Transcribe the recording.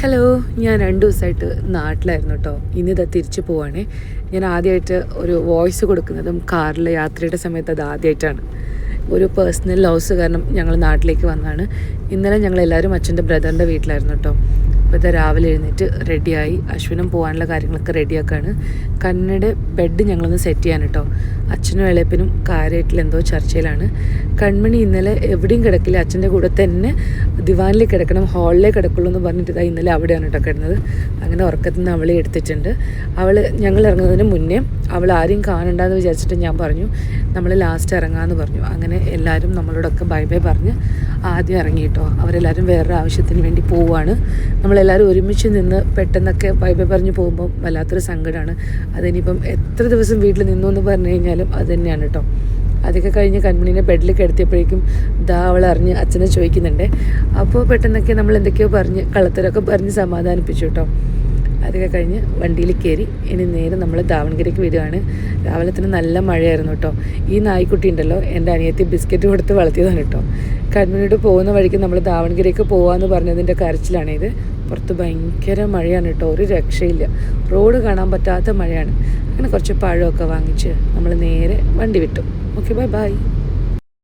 Hello ഞാൻ രണ്ട് ദിവസമായിട്ട് നാട്ടിലായിരുന്നു കേട്ടോ ഇന്നിതാ തിരിച്ചു പോവാണേ. ഞാൻ ആദ്യമായിട്ട് ഒരു വോയിസ് കൊടുക്കുന്നതും കാറിലെ യാത്രയുടെ സമയത്ത് അത് ആദ്യമായിട്ടാണ്. ഒരു പേഴ്സണൽ ലോസ് കാരണം ഞങ്ങൾ നാട്ടിലേക്ക് വന്നതാണ്. ഇന്നലെ ഞങ്ങൾ എല്ലാവരും അച്ഛന്റെ ബ്രദറിന്റെ വീട്ടിലായിരുന്നു കേട്ടോ അപ്പോൾ ഇതാ രാവിലെ എഴുന്നേറ്റ് റെഡിയായി അശ്വിനും പോകാനുള്ള കാര്യങ്ങളൊക്കെ റെഡിയാക്കാണ് കണ്ണിയുടെ ബെഡ് ഞങ്ങളൊന്ന് സെറ്റ് ചെയ്യാൻ കേട്ടോ അച്ഛനും ഇളയപ്പനും കാര്യമായിട്ടുള്ള എന്തോ ചർച്ചയിലാണ്. കൺമണി ഇന്നലെ എവിടെയും കിടക്കില്ല. അച്ഛന്റെ കൂടെ തന്നെ ദിവാനിൽ കിടക്കണം ഹാളിലേ കിടക്കുള്ളൂ എന്ന് പറഞ്ഞിട്ട് ഇതാ ഇന്നലെ അവിടെയാണ് കേട്ടോ കിടന്നത്. അങ്ങനെ ഉറക്കത്തിൽ നിന്ന് അവളെ എടുത്തിട്ടുണ്ട്. അവൾ ഞങ്ങൾ ഇറങ്ങുന്നതിന് മുന്നേ അവൾ ആരെയും കാണണ്ടെന്ന് വിചാരിച്ചിട്ട് ഞാൻ പറഞ്ഞു. നമ്മൾ ലാസ്റ്റ് ഇറങ്ങാമെന്ന് പറഞ്ഞു. അങ്ങനെ എല്ലാവരും നമ്മളോടൊക്കെ ബൈ ബൈ പറഞ്ഞ് ആദ്യം ഇറങ്ങി കേട്ടോ അവരെല്ലാവരും വേറൊരു ആവശ്യത്തിന് വേണ്ടി പോവുകയാണ്. നമ്മളെല്ലാവരും ഒരുമിച്ച് നിന്ന് പെട്ടെന്നൊക്കെ ബൈ പറഞ്ഞ് പോകുമ്പോൾ വല്ലാത്തൊരു സങ്കടമാണ് അതിനിപ്പം എത്ര ദിവസം വീട്ടിൽ നിന്നു എന്ന് പറഞ്ഞു കഴിഞ്ഞാലും അത് തന്നെയാണ് കേട്ടോ അതൊക്കെ കഴിഞ്ഞ് കൺമണീനെ ബെഡിൽ കിടത്തിയപ്പോഴേക്കും ദാ അവൾ അറിഞ്ഞ് അച്ഛനെ ചോദിക്കുന്നുണ്ട്. അപ്പോൾ പെട്ടെന്നൊക്കെ നമ്മൾ എന്തൊക്കെയോ പറഞ്ഞ് കള്ളത്തരൊക്കെ പറഞ്ഞ് സമാധാനിപ്പിച്ചു കേട്ടോ അതൊക്കെ കഴിഞ്ഞ് വണ്ടിയിൽ കയറി ഇനി നേരെ നമ്മൾ ദാവണഗിരിക്ക് വരികയാണ്. രാവിലെ തന്നെ നല്ല മഴയായിരുന്നു കേട്ടോ. ഈ നായ്ക്കുട്ടി ഉണ്ടല്ലോ എന്റെ അനിയത്തി ബിസ്ക്കറ്റ് കൊടുത്ത് വളർത്തിയതാണ് കേട്ടോ. കൺമണിയോട് പോകുന്ന വഴിക്ക് നമ്മൾ ദാവണഗിരിക്ക് പോകാമെന്ന് പറഞ്ഞതിന്റെ കരച്ചിലാണ് ഇത്. പുറത്ത് ഭയങ്കര മഴയാണ് കേട്ടോ ഒരു രക്ഷയില്ല. റോഡ് കാണാൻ പറ്റാത്ത മഴയാണ്. അങ്ങനെ കുറച്ച് പഴമൊക്കെ വാങ്ങിച്ച് നമ്മൾ നേരെ വണ്ടി വിട്ടു. Okay bye bye.